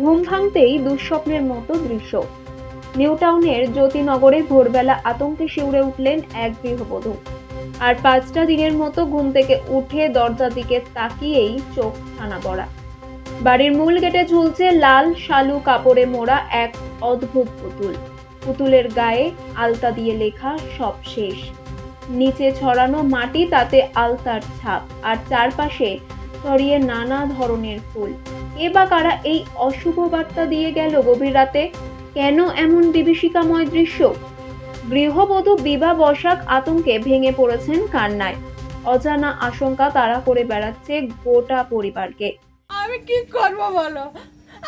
ঘুম ভাঙতেই দুঃস্বপ্নের মতো দৃশ্য। নিউটাউনের জ্যোতিনগরে ভোরবেলা আতঙ্কে শিউরে উঠলেন এক গৃহবধূ। আর পাঁচটা দিনের মতো ঘুম থেকে উঠে দরজার দিকে তাকিয়েই চোখ ছানা পড়া। বাড়ির মূল গেটে ঝুলছে লাল, শালু কাপড়ে মোড়া এক অদ্ভুত পুতুল। পুতুলের গায়ে আলতা দিয়ে লেখা সব শেষ। নিচে ছড়ানো মাটি তাতে আলতার ছাপ, আর চারপাশে ছড়িয়ে নানা ধরনের ফুল। কে বা কারা এই অশুভ বার্তা দিয়ে গেল গভীর রাতে? কেন এমন বিভীষিকাময় দৃশ্য? গৃহবধূ বিবাহ বসাক আতঙ্কে ভেঙে পড়েছেন কান্নায়। অজানা আশঙ্কা তারা করে বেড়াচ্ছে গোটা পরিবারকে। আমি কি করব বলো?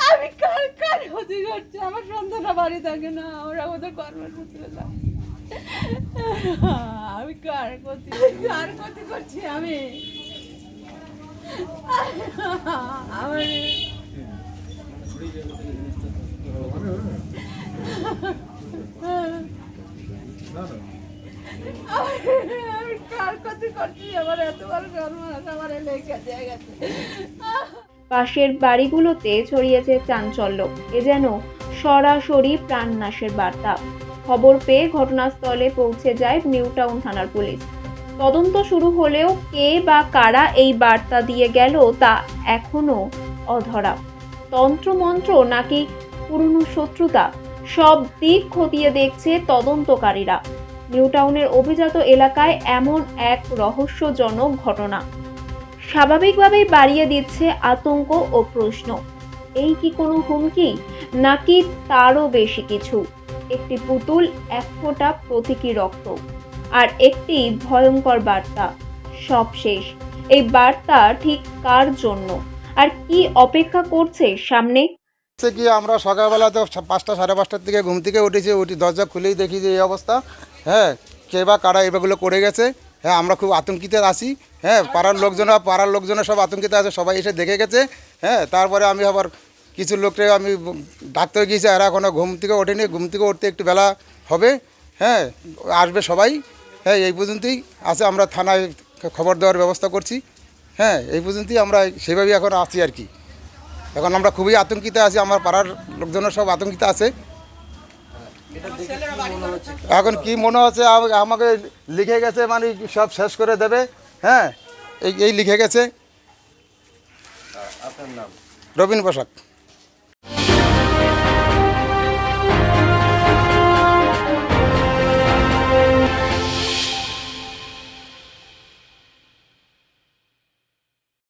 আমি কার কার ক্ষতি করছি? আমার সন্তানরা বাড়ি থাকে না, ওরা ওদের কর্মসূত্রে যায়। আমি কার ক্ষতি কার ক্ষতি করছি আমি আমার আমি কার ক্ষতি করছি আমার এত বড় জন্ম আমার লেখা জায়গাতে পাশের বাড়িগুলোতে ছড়িয়েছে চাঞ্চল্য। এ যেন সরাসরি প্রাণনাশের বার্তা। খবর পেয়ে ঘটনাস্থলে পৌঁছে যায় নিউটাউন থানার পুলিশ। তদন্ত শুরু হলেও কে বা কারা এই বার্তা দিয়ে গেল তা এখনও অধরা। তন্ত্রমন্ত্র নাকি পুরনো শত্রুতা? সব দিক খতিয়ে দেখছে তদন্তকারীরা। নিউটাউনের অভিজাত এলাকায় এমন এক রহস্যজনক ঘটনা। স্বাভাবিকভাবেই বাড়িয়ে দিচ্ছে আতঙ্ক ও প্রশ্ন। এই কি কোনো হুমকি? নাকি তারও বেশি কিছু? একটি পুতুল এক ফোঁটা প্রতীকী রক্ত। আর একটি ভয়ঙ্কর বার্তা। সব শেষ। এই বার্তা ঠিক কার জন্য? আর কি অপেক্ষা করছে সামনে? কি আমরা সকালবেলা তো পাঁচটা সাড়ে পাঁচটার দিকে ঘুম থেকে উঠেছি, উঠি দরজা খুলেই দেখি যে এই অবস্থা। হ্যাঁ কে বা কারা এগুলো করে গেছে? হ্যাঁ আমরা খুব আতঙ্কিত আছি। হ্যাঁ পাড়ার লোকজন পাড়ার লোকজনের সব আতঙ্কিত আছে, সবাই এসে দেখে গেছে। হ্যাঁ তারপরে আমি আবার কিছু লোককে আমি ডাক্তার গিয়েছি, আর এখনও ঘুম থেকে ওঠেনি। ঘুম থেকে উঠতে একটু বেলা হবে। হ্যাঁ আসবে সবাই। হ্যাঁ এই পর্যন্তই আছে আমরা থানায় খবর দেওয়ার ব্যবস্থা করছি। হ্যাঁ এই পর্যন্তই আমরা সেভাবেই এখন আছি আর কি। এখন আমরা খুবই আতঙ্কিত আছি আমার পাড়ার লোকজনের সব আতঙ্কিত আছে। এখন কি মনে হচ্ছে আমাকে লিখে গেছে মানে সব শেষ করে দেবে? হ্যাঁ এই এই লিখে গেছে। রবীন পোশাক।